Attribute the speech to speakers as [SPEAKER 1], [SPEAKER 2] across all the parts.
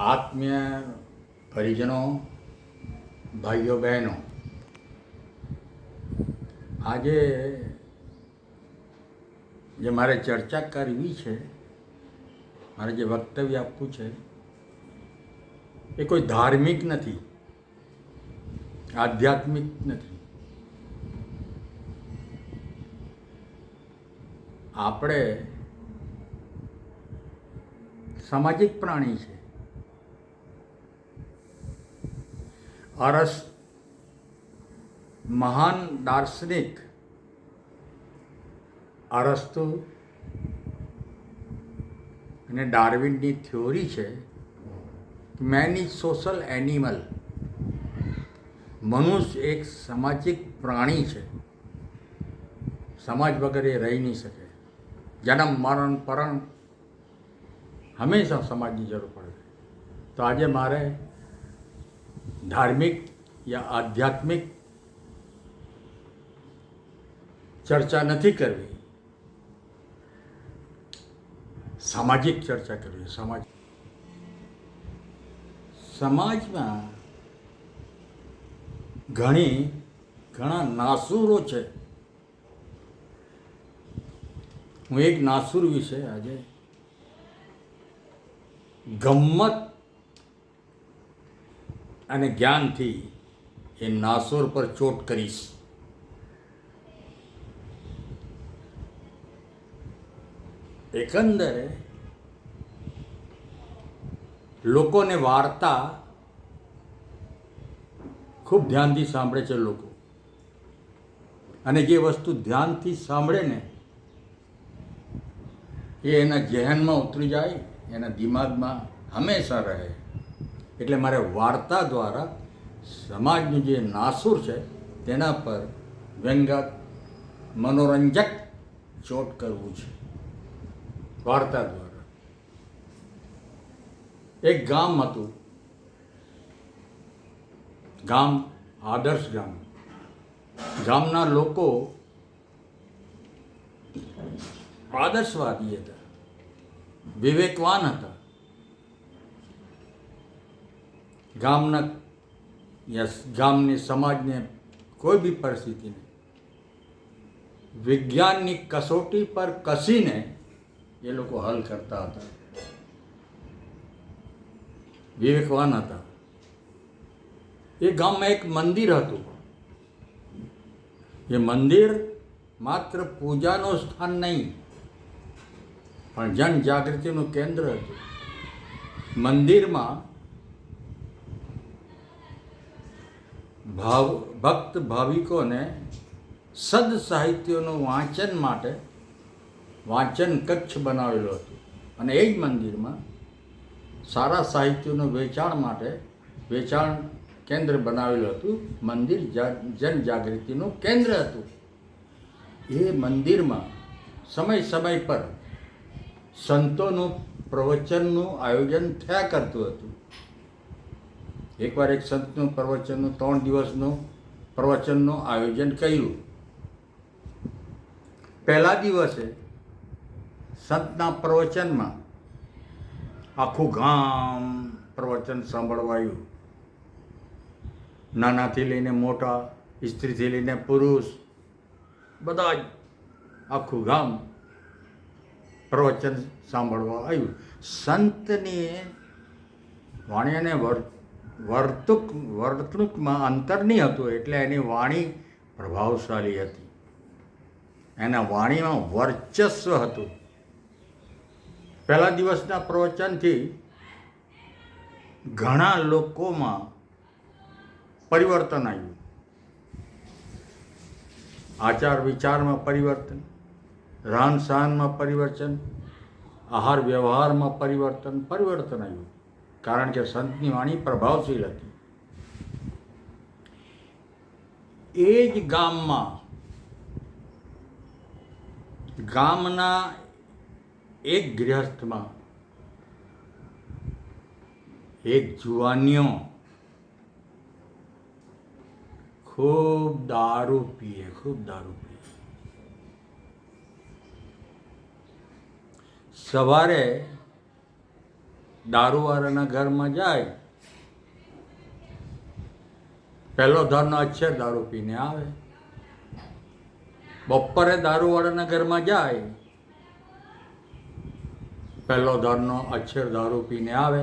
[SPEAKER 1] આત્મીય પરિજનો, ભાઈઓ, બહેનો, આજે જે મારે ચર્ચા કરવી છે, મારે જે વક્તવ્ય આપવું છે, એ કોઈ ધાર્મિક નથી, આધ્યાત્મિક નથી. આપણે સામાજિક પ્રાણી છે. અરસ મહાન દાર્શનિક અરસ્તુ અને ડાર્વિનની થિયોરી છે મેન ઇઝ સોશલ એનિમલ મનુષ્ય એક સામાજિક પ્રાણી છે. સમાજ વગર એ રહી નહીં શકે. જન્મ, મરણ, પરણ હંમેશા સમાજની જરૂર પડે તો આજે મારે ધાર્મિક યા આધ્યાત્મિક ચર્ચા નથી કરવી. સામાજિક ચર્ચા કરવી. સમાજ સમાજમાં ઘણી, ઘણા નાસુરો છે. હું એક નાસુર વિશે આજે ગમ્મત અને જ્ઞાનથી એ નાસોર પર ચોટ કરીશ. એકંદરે લોકોને વાર્તા ખૂબ ધ્યાનથી સાંભળે છે લોકો. અને જે વસ્તુ ધ્યાનથી સાંભળે ને, એ એના જહેનમાં ઉતરી જાય, એના દિમાગમાં હંમેશા રહે. એટલે મારે વાર્તા દ્વારા સમાજનું જે નાસુર છે, તેના પર વ્યંગત મનોરંજક ચોટ કરવું છે. વાર્તા દ્વારા. એક ગામ હતું. ગામ, આદર્શ ગામ. ગામના લોકો આદર્શવાદી હતા. વિવેકવાન હતા. ગામના યસ ગામની સમાજને કોઈ બી પરિસ્થિતિને, વિજ્ઞાનની કસોટી પર કસીને એ લોકો હલ કરતા હતા. વિવેકવાન હતા. એ ગામમાં એક મંદિર હતું. એ મંદિર માત્ર પૂજાનું સ્થાન નહીં, પણ જનજાગૃતિનું કેન્દ્ર હતું. મંદિરમાં ભાવ, ભક્ત ભાવિકોને સદ સાહિત્યોનું વાંચન માટે વાંચન કચ્છ બનાવેલું હતું. અને એ જ મંદિરમાં સારા સાહિત્યનું વેચાણ માટે વેચાણ કેન્દ્ર બનાવેલું હતું. મંદિર જનજાગૃતિનું કેન્દ્ર હતું. એ મંદિરમાં સમય સમય પર સંતોનું પ્રવચનનું આયોજન થયા કરતું હતું. એકવાર એક સંતનું પ્રવચનનું, ત્રણ દિવસનું પ્રવચનનું આયોજન કર્યું. પહેલા દિવસે સંતના પ્રવચનમાં આખું ગામ પ્રવચન સાંભળવાયું. નાનાથી લઈને મોટા, સ્ત્રીથી લઈને પુરુષ, બધા જ આખું ગામ પ્રવચન સાંભળવા આવ્યું. સંતની વાણી અને વર વર્તુક વર્તણૂકમાં અંતર નહીં હતું એટલે એની વાણી પ્રભાવશાળી હતી. એના વાણીમાં વર્ચસ્વ હતું. પહેલા દિવસના પ્રવચનથી ઘણા લોકોમાં પરિવર્તન આવ્યું. આચાર વિચારમાં પરિવર્તન રાન સહનમાં પરિવર્તન આહાર વ્યવહારમાં પરિવર્તન પરિવર્તન આવ્યું. કારણ કે સંતની વાણી પ્રભાવશીલ હતી. એ જ ગામમાં, ગામના એક ગૃહસ્થમાં એક જુવાનીઓ ખૂબ દારૂ પીએ, ખૂબ દારૂ પીએ. સવારે દારૂવાળાના ઘરમાં જાય, પહેલો ધરનો અક્ષર દારૂ પીને આવે. બપોરે દારૂવાળાના ઘરમાં જાય, પહેલો ધરનો અક્ષર દારૂ પીને આવે.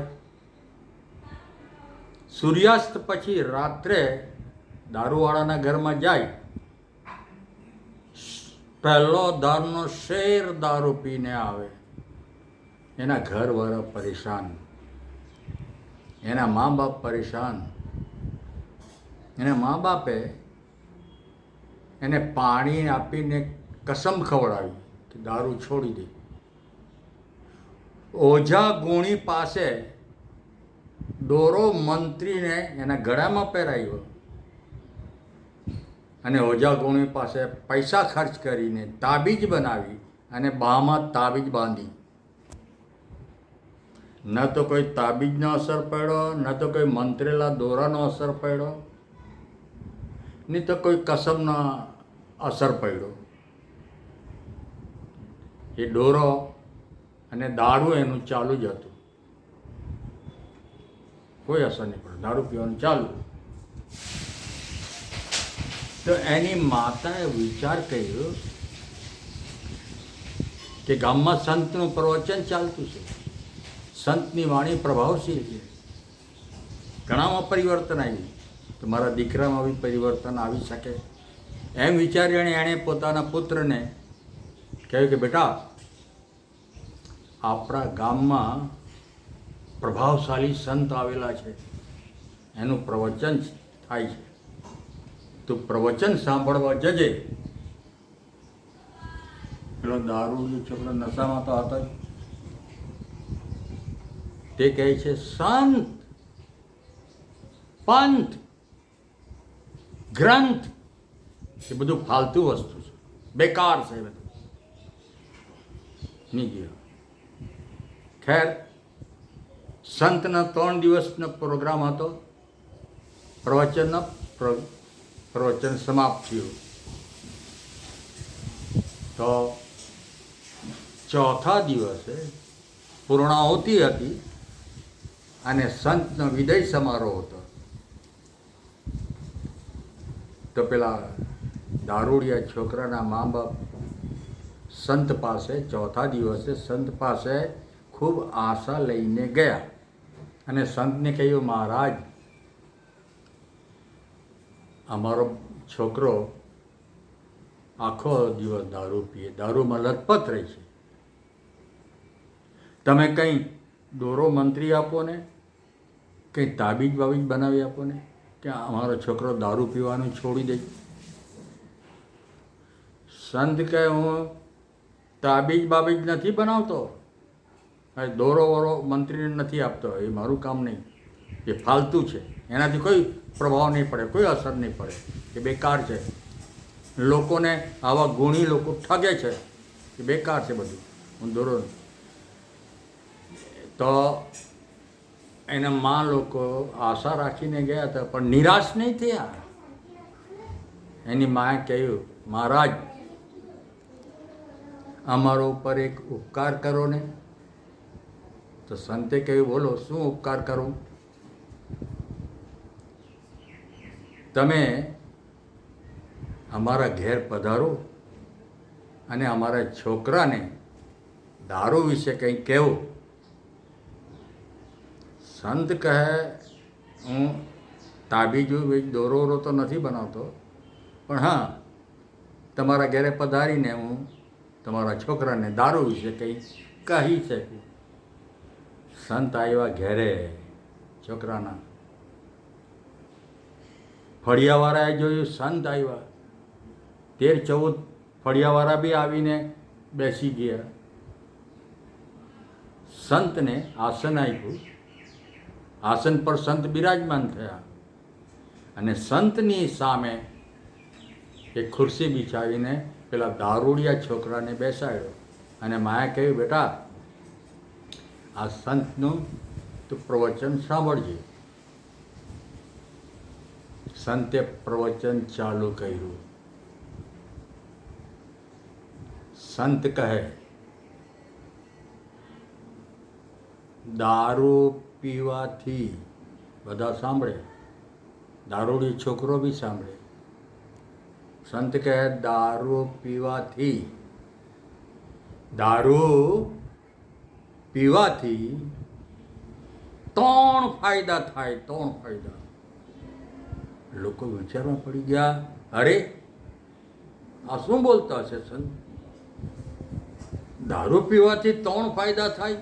[SPEAKER 1] સૂર્યાસ્ત પછી રાત્રે દારૂવાળાના ઘરમાં જાય, પહેલો ધારનો શેર દારૂ પીને આવે. એના ઘરવાળા પરેશાન. એના મા બાપ પરેશાન. એના મા બાપે એને પાણી આપીને કસમ ખવડાવી કે દારૂ છોડી દે. ઓઝા ગુણી પાસે દોરો મંત્રીને એના ગળામાં પહેરાવ્યો. અને ઓઝા ગુણી પાસે પૈસા ખર્ચ કરીને તાબીજ બનાવી અને બામાં તાબીજ બાંધી. ન તો કોઈ તાબીજનો અસર પડ્યો, ન તો કોઈ મંત્રેલા દોરાનો અસર પડ્યો નહીં તો કોઈ કસમનો અસર પડ્યો. એ દોરો અને દારૂ એનું ચાલુ જ હતું. કોઈ અસર નહીં પડે દારૂ પીવાનું ચાલુ. તો એની માતાએ વિચાર કર્યો કે ગામમાં સંતનું પ્રવચન ચાલતું છે. સંતની વાણી પ્રભાવશીલ છે. ઘણામાં પરિવર્તન આવ્યું તો મારા દીકરામાં બી પરિવર્તન આવી શકે. એમ વિચારીને એણે પોતાના પુત્રને કહ્યું કે, બેટા, આપણા ગામમાં પ્રભાવશાળી સંત આવેલા છે. એનું પ્રવચન થાય છે. તું પ્રવચન સાંભળવા જજે. પેલો દારૂ જે છોકરો નશામાં તો હતા જ. તે કહે છે, સંત, પંથ, ગ્રંથ. એ બધું ફાલતુ વસ્તુ છે. બેકાર છે બધું. નહીં ગયો. ખેર, સંતના ત્રણ દિવસનો પ્રોગ્રામ હતો. પ્રવચનનો પ્રવચન સમાપ્ત થયું. તો ચોથા દિવસે પૂર્ણાહુતિ હતી. અને સંતનો વિદય સમારોહ હતો. તો પેલા દારૂડિયા છોકરાના મા બાપ સંત પાસે, ચોથા દિવસે સંત પાસે ખૂબ આશા લઈને ગયા. અને સંતને કહ્યું, મહારાજ, અમારો છોકરો આખો દિવસ દારૂ પીએ. દારૂમાં લથપથ રહે છે. તમે કંઈ દોરો મંત્રી આપો ને? કંઈ તાબીજ બાબીજ બનાવી આપો ને? કે અમારો છોકરો દારૂ પીવાનું છોડી દે. સંત કહે, હું તાબીજ બાબીજ નથી બનાવતો. દોરો વોરો મંત્રીને નથી આપતો, એ મારું કામ નહીં. એ ફાલતુ છે. એનાથી કોઈ પ્રભાવ નહીં પડે, કોઈ અસર નહીં પડે. એ બેકાર છે. લોકોને આવા ગુણી લોકો ઠગે છે. એ બેકાર છે બધું. હું દોરો તો એના માં લોકો આશા રાખીને ગયા હતા, પણ નિરાશ નહીં થયા. એની માએ કહ્યું, મહારાજ, અમારો ઉપર એક ઉપકાર કરો ને. તો સંતે કહ્યું, બોલો, શું ઉપકાર કરું? તમે અમારા ઘેર પધારો અને અમારા છોકરાને દારૂ વિશે કંઈ કહેવું. સંત કહે, હું તાબીજું દોરો વોરો તો નથી બનાવતો, પણ હા, તમારા ઘરે પધારીને હું તમારા છોકરાને દારૂ વિશે કંઈ કહી શકું. સંત આવ્યા ઘેરે, છોકરાના ફળિયાવાળાએ જોયું, સંત આવ્યા. તેર ચૌદ ફળિયાવાળા બી આવીને બેસી ગયા. સંતને આસન આપ્યું. આસન પર સંત બિરાજમાન થયા. અને સંતની સામે એક ખુરશી બિછાવીને પેલા દારૂડિયા છોકરાને બેસાડ્યો. અને માયા કહ્યું, બેટા, આ સંતનું તું પ્રવચન સાંભળજે. સંતે પ્રવચન ચાલુ કર્યું. સંત કહે, દારૂ પીવાથી બધા સાંભળે. દારૂડી છોકરો બી સાંભળે. સંત કહે, દારૂ પીવાથી દારૂ પીવાથી ત્રણ ફાયદા થાય, ત્રણ ફાયદા. લોકો વિચારમાં પડી ગયા, અરે, આ શું બોલતા હશે સંત? દારૂ પીવાથી ત્રણ ફાયદા થાય?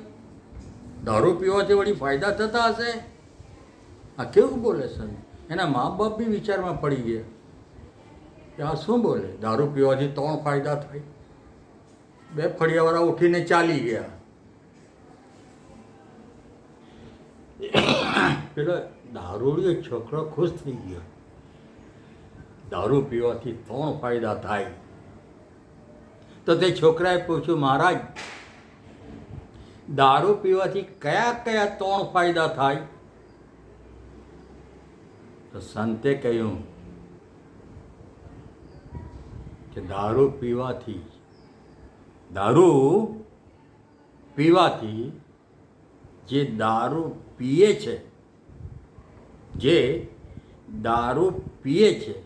[SPEAKER 1] દારૂ પીવાથી વળી ફાયદા થતા હશે? આ કેવું બોલે સંત એના મા બાપ બી વિચારમાં પડી ગયા. કે આ શું બોલે? દારૂ પીવાથી ત્રણ ફાયદા થાય. બે ફળિયાવાળા ઉઠીને ચાલી ગયા. પેલો દારૂડિયો છોકરો ખુશ થઈ ગયો. દારૂ પીવાથી ત્રણ ફાયદા થાય. તો તે છોકરાએ પૂછ્યું, મહારાજ દારૂ પીવાથી કયા કયા ત્રણ ફાયદા થાય? તો સંતે કહ્યું કે દારૂ પીવાથી દારૂ પીવાથી જે દારૂ પીએ છે, જે દારૂ પીએ છે,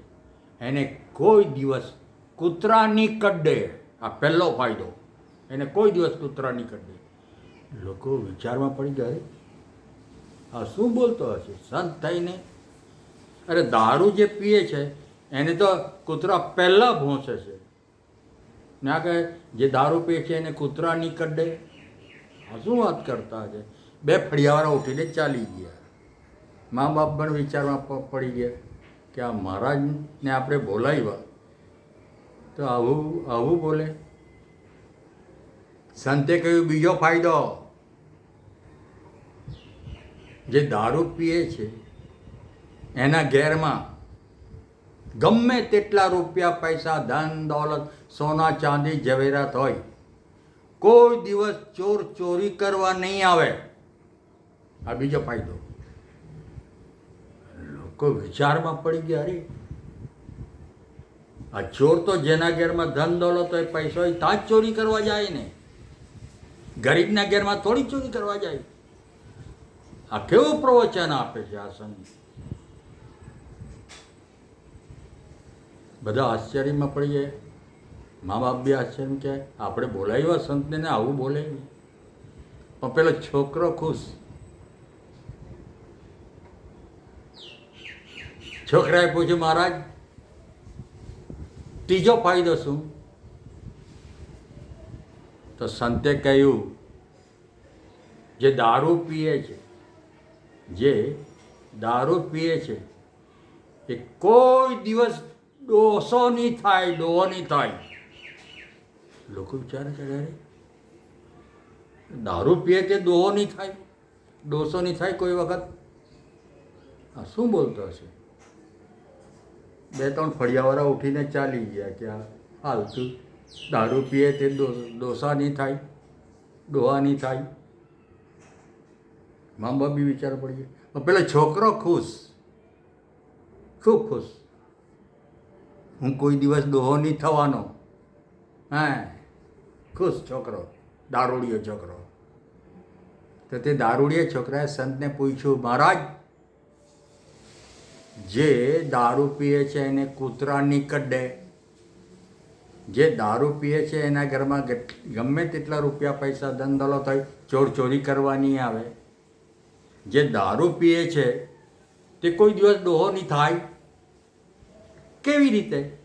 [SPEAKER 1] એને કોઈ દિવસ કૂતરાની કડે. આ પહેલો ફાયદો. એને કોઈ દિવસ કૂતરાની કડે. લોકો વિચારમાં પડી ગયા આ શું બોલતો હશે? સંત થઈને? અરે દારૂ જે પીએ છે, એને તો કૂતરા પહેલાં ભોંસે છે. ના કહે, જે દારૂ પીએ છે એને કૂતરા નહીં કડે આ શું વાત કરતા છે બે ફળિયાવાળા ઉઠીને ચાલી ગયા. મા બાપ પણ વિચારમાં પડી ગયા કે આ મહારાજને આપણે બોલાવ્યા. તો આવું આવું બોલે. સંતે કહ્યું, બીજો ફાયદો. જે દારૂ પીએ છે, એના ઘેરમાં ગમે તેટલા રૂપિયા પૈસા, ધન, દોલત, સોના, ચાંદી, ઝવેરાત હોય, કોઈ દિવસ ચોર ચોરી કરવા નહીં આવે. આ બીજો ફાયદો. લોકો વિચારમાં પડી ગયા, અરે, આ ચોર તો જેના ઘેરમાં ધન, દોલત હોય, પૈસો હોય ત્યાં જ ચોરી કરવા જાય ને. ગરીબના ઘેરમાં થોડી ચોરી કરવા જાય. આ કેવું પ્રવચન આપે છે આ સંત બધા આશ્ચર્યમાં પડીએ મા બાપ બી આશ્ચર્ય કે આપણે બોલાવ્યા સંતને આવું બોલે પણ પેલો છોકરો ખુશ. છોકરાએ પૂછ્યું, મહારાજ, ત્રીજો ફાયદો શું? તો સંતે કહ્યું, જે દારૂ પીએ છે જે દારૂ પીએ છે, એ કોઈ દિવસ ડોસો નહીં થાય, ડોહો નહીં થાય. લોકો વિચારે છે, અરે દારૂ પીએ તે દોહો નહીં થાય? ડોસો નહીં થાય કોઈ વખત? આ શું બોલતો હશે? બે ત્રણ ફળિયાવાળા ઉઠીને ચાલી ગયા કે આ હાલતું દારૂ પીએ તે ડોસા નહીં થાય? ડોહા નહીં થાય? મા બાપ બી વિચાર પડી જાય. પણ પેલો છોકરો ખુશ. ખૂબ ખુશ? હું કોઈ દિવસ દોહો નહીં થવાનો. હા? ખુશ છોકરો. દારૂડિયો છોકરો. તો તે દારૂડિયા છોકરાએ સંતને પૂછ્યું, મહારાજ, જે દારૂ પીએ છે એને કૂતરા નહીં જે દારૂ પીએ છે એના ઘરમાં ગમે તેટલા રૂપિયા પૈસા ધન થાય ચોર ચોરી કરવાની આવે. જે દારૂ પીએ છે, તે કોઈ દિવસ ડોહો નહીં થાય. કેવી રીતે?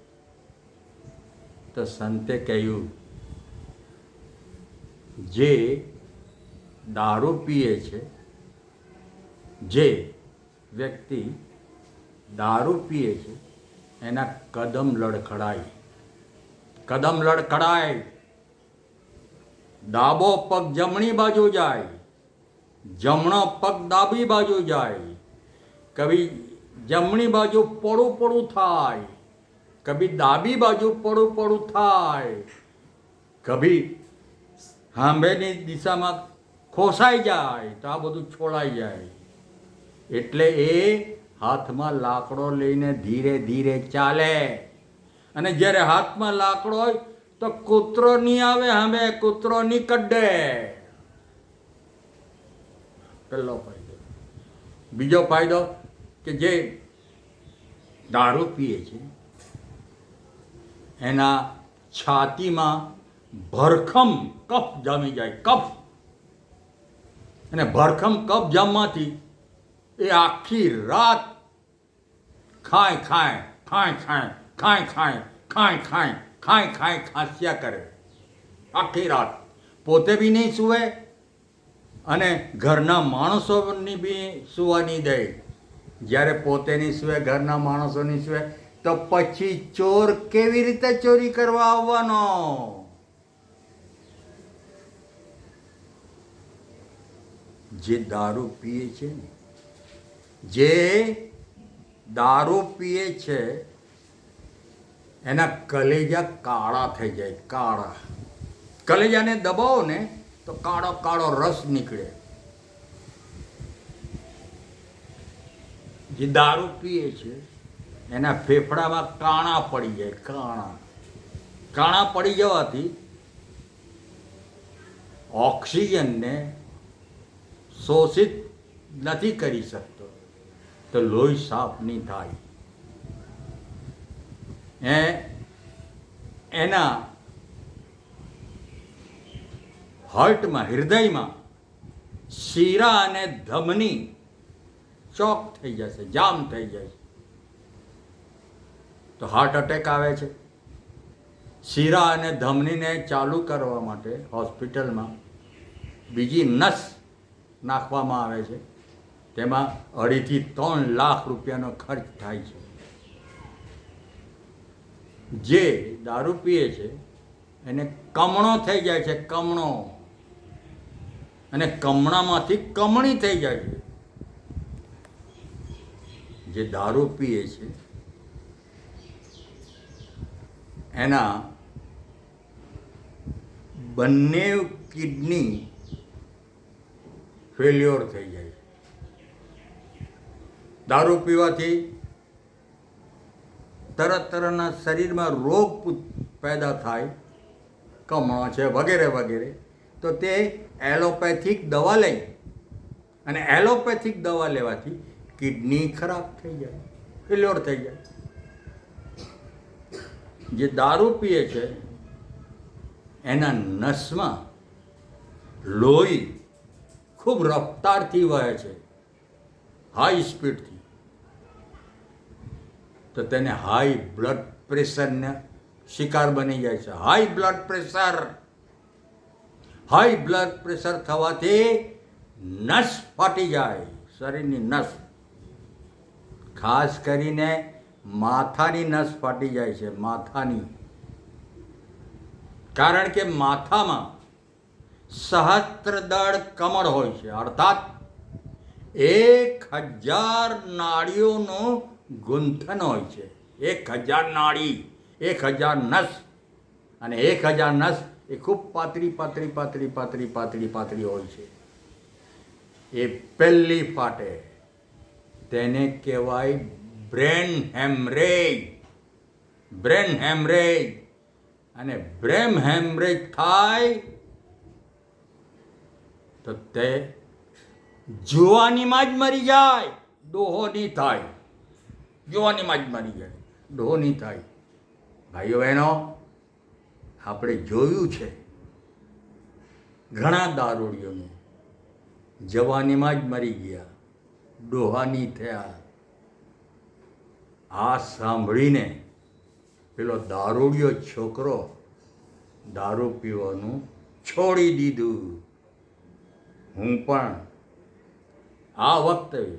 [SPEAKER 1] તો સંતે કહ્યું, જે દારૂ પીએ છે, જે વ્યક્તિ દારૂ પીએ છે, એના કદમ લડખડાય. કદમ લડખડાય. ડાબો પગ જમણી બાજુ જાય. જમણો પગ ડાબી બાજુ જાય. કભી જમણી બાજુ પડું પડું થાય. કભી ડાબી બાજુ પડું પડું થાય. કભી હાંભેની દિશામાં ખોસાઈ જાય તો આ બધું છોડાઈ જાય. એટલે એ હાથમાં લાકડો લઈને ધીરે ધીરે ચાલે. અને જ્યારે હાથમાં લાકડો હોય તો કૂતરો નહીં આવે હવે કૂતરો નહીં કડે. પહેલો ફાયદો. બીજો ફાયદો કે જે દારૂ પીએ છે, એના છાતીમાં ભરખમ કફ જામી જાય, કફ. અને ભરખમ કફ જામવાથી એ આખી રાત ખાય ખાય ખાય ખાય ખાય ખાય ખાય ખાય ખાય ખાય ખાસ્યા કરે. આખી રાત. પોતે બી નહીં સૂવે અને ઘરના માણસોની બી સુવા નહીં દે જ્યારે પોતેની સુવે, ઘરના માણસોની સૂવે, તો પછી ચોર કેવી રીતે ચોરી કરવા આવવાનો? જે દારૂ પીએ છે ને, જે દારૂ પીએ છે, એના કલેજા કાળા થઈ જાય, કાળા. કલેજાને દબાવો ને તો કાળો કાળો રસ નીકળે. જે દારૂ પીએ છે, એના ફેફડામાં કાણા પડી જાય, કાણા. કાણા પડી જવાથી ઓક્સિજનને શોષિત નથી કરી શકતો. તો લોહી સાફ નહીં થાય. એ એના હાર્ટમાં, હૃદયમાં શીરા અને ધમની ચોક થઈ જશે, જામ થઈ જાય તો હાર્ટ એટેક આવે છે. શીરા અને ધમનીને ચાલુ કરવા માટે હોસ્પિટલમાં બીજી નસ નાખવામાં આવે છે. તેમાં અઢીથી ત્રણ લાખ રૂપિયાનો ખર્ચ થાય છે. જે દારૂ પીએ છે, એને કમણો થઈ જાય છે, કમણો. અને કમણામાંથી કમણી થઈ જાય. છે જે દારૂ પીએ છે, એના બંને કિડની ફેલ્યોર થઈ જાય. છે દારૂ પીવાથી તરત તરતના શરીરમાં રોગ પેદા થાય કમણો છે, વગેરે વગેરે. તો તે એલોપેથિક દવા લે અને એલોપેથિક દવા લેવાથી કિડની ખરાબ થઈ જાય, ફેલ્યોર થઈ જાય. જે દારૂ પીએ છે, એના નસમાં લોહી ખૂબ રફતારથી વહે છે હાઈ સ્પીડથી તો તેને હાઈ બ્લડ પ્રેશરને શિકાર બની જાય છે. High blood pressure high blood pressure થવાથી નસ ફાટી જાય, શરીરની નસ. ખાસ કરીને માથાની નસ ફાટી જાય છે, માથાની. કારણ કે માથામાં સહસ્ત્રદળ કમળ હોય છે, અર્થાત એક હજાર નાળીઓનું ગુંથન હોય છે. એક હજાર નાળી, એક હજાર નસ અને એક હજાર નસ એ ખૂબ પાતળી પાતળી પાતળી પાતળી પાતળી પાતળી હોય છે. એ પહેલી ફાટે. તેને કહેવાય બ્રેન હેમરેજ બ્રેન હેમરેજ અને બ્રેમ હેમરેજ થાય તો તે જુવાનીમાં જ મરી જાય. ડોહો નહીં થાય. જુવાનીમાં જ મરી જાય. ડોહો નહીં થાય. ભાઈઓ બહેનો આપણે જોયું છે. ઘણા દારૂડીઓને જવાનીમાં જ મરી ગયા, ડોહાની થયા. આ સાંભળીને પેલો દારૂડિયો છોકરો દારૂ પીવાનું છોડી દીધું. હું પણ આ વખતે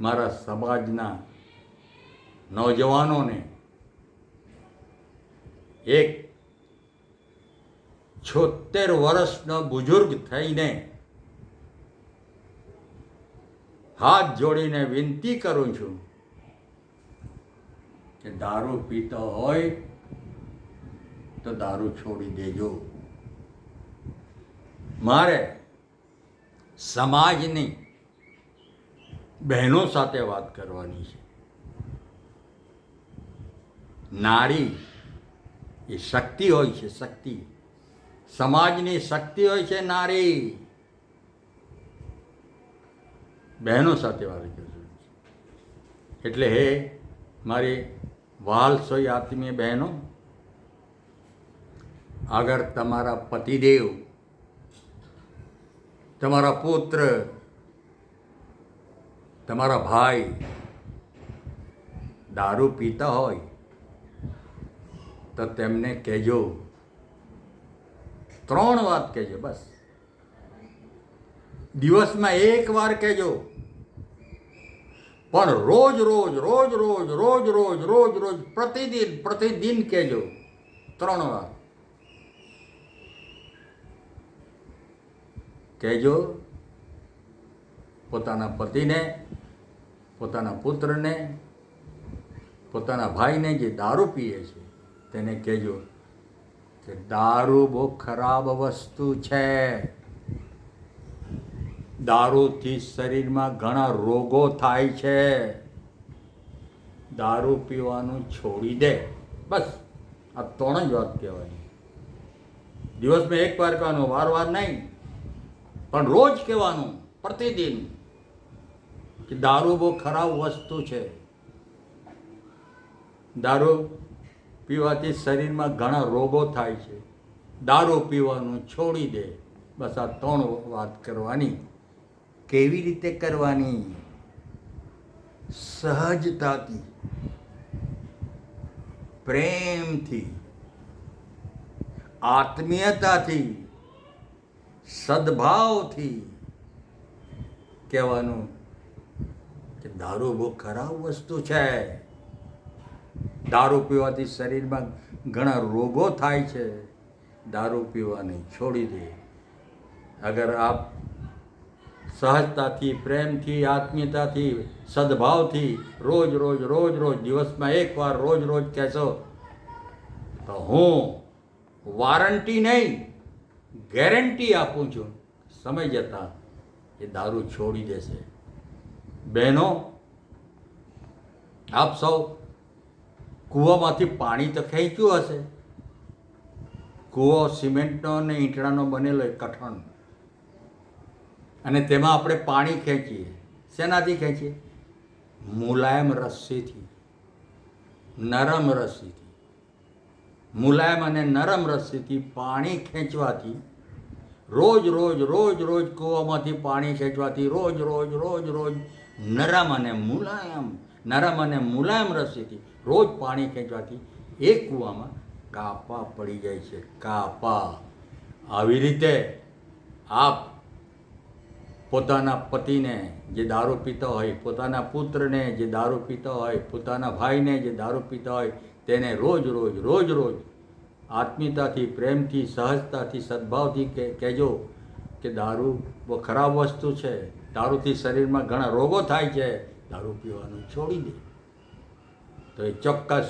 [SPEAKER 1] મારા સમાજના નોજવાનોને એક છોતેર વર્ષનો બુઝુર્ગ થઈને હાથ જોડીને વિનંતી કરું છું કે દારૂ પીતો હોય તો દારૂ છોડી દેજો. મારે સમાજની બહેનો સાથે વાત કરવાની છે. નારી એ શક્તિ હોય છે, શક્તિ. સમાજની શક્તિ હોય છે નારી. બહેનો સાથે વાત કરું એટલે હે, મારી વાલ સોય આત્મીય બહેનો, આગળ તમારા પતિદેવ, તમારા પુત્ર, તમારા ભાઈ દારૂ પીતા હોય તો તેમને કહેજો. ત્રણ વાત કહેજો, બસ. દિવસમાં એક વાર કહેજો. પણ રોજ રોજ રોજ રોજ રોજ રોજ રોજ રોજ, પ્રતિદિન પ્રતિદિન કહેજો. ત્રણ વાર. કહેજો, પોતાના પતિને, પોતાના પુત્રને, પોતાના ભાઈને જે દારૂ પીએ છે, તેને કહેજો. કે દારૂ બહુ ખરાબ વસ્તુ છે. દારૂથી શરીરમાં ઘણા રોગો થાય છે. દારૂ પીવાનું છોડી દે. બસ, આ ત્રણ જ વાત કહેવાની. દિવસમાં એક વાર કહેવાનું, વાર વાર નહીં. પણ રોજ કહેવાનું, પ્રતિદિન, કે દારૂ બહુ ખરાબ વસ્તુ છે. દારૂ પીવાથી શરીરમાં ઘણા રોગો થાય છે. દારૂ પીવાનું છોડી દે. બસ આ ત્રણ વાત કરવાની. કેવી રીતે કરવાની? સહજતાથી. પ્રેમથી. આત્મીયતાથી. સદભાવથી. કહેવાનું કે દારૂ બહુ ખરાબ વસ્તુ છે. દારૂ પીવાથી શરીરમાં ઘણા રોગો થાય છે. દારૂ પીવાની છોડી દે. અગર આપ સહજતાથી, પ્રેમથી, આત્મીયતાથી, સદભાવથી રોજ રોજ રોજ રોજ દિવસમાં એકવાર રોજ રોજ કહેશો, તો હું વારંટી નહીં ગેરંટી આપું છું. સમય જતાં એ દારૂ છોડી દેશે. બહેનો, આપ સૌ કૂવામાંથી પાણી તો ખેંચ્યું હશે. કૂવો સિમેન્ટનો અને ઈંટડાનો બનેલો કઠણ. અને તેમાં આપણે પાણી ખેંચીએ. શેનાથી ખેંચીએ? મુલાયમ રસ્સીથી નરમ રસ્સીથી મુલાયમ અને નરમ રસ્સીથી પાણી ખેંચવાથી, રોજ રોજ રોજ રોજ કૂવામાંથી પાણી ખેંચવાથી, રોજ રોજ રોજ રોજ નરમ અને મુલાયમ નરમ અને મુલાયમ રસ્સીથી રોજ પાણી ખેંચવાથી એક કૂવામાં કાપા પડી જાય છે. કાપા. આવી રીતે આપ પોતાના પતિને જે દારૂ પીતો હોય, પોતાના પુત્રને જે દારૂ પીતો હોય, પોતાના ભાઈને જે દારૂ પીતો હોય, તેને રોજ રોજ રોજ રોજ આત્મીયતાથી, પ્રેમથી, સહજતાથી, સદભાવથી કહેજો કે દારૂ બહુ ખરાબ વસ્તુ છે. દારૂથી શરીરમાં ઘણા રોગો થાય છે. દારૂ પીવાનું છોડી દે. તો એ ચોક્કસ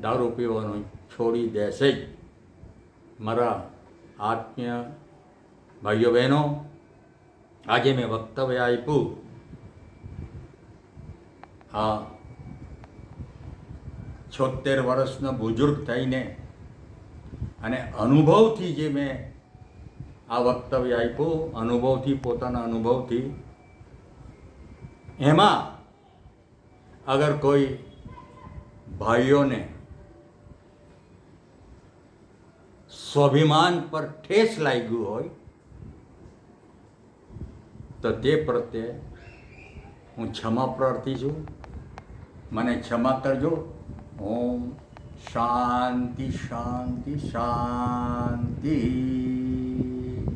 [SPEAKER 1] દારૂ પીવાનું છોડી દેશે જ. મારા આત્મીય ભાઈઓ બહેનો, આજે મેં વક્તવ્ય આપ્યું. હા છોતેર વર્ષનો બુઝુર્ગ થઈને અને અનુભવથી જે મેં આ વક્તવ્ય આપ્યું, અનુભવથી પોતાના અનુભવથી એમાં અગર કોઈ ભાઈઓને સ્વાભિમાન પર ઠેસ લાગ્યું હોય તો તે પ્રત્યે હું ક્ષમા પ્રાર્થી છું મને ક્ષમા કરજો ઓમ શાંતિ શાંતિ શાંતિ